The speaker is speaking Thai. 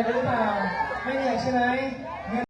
ไอยรกันหรือเปล่า ไม่เหนื่อยใช่ไหม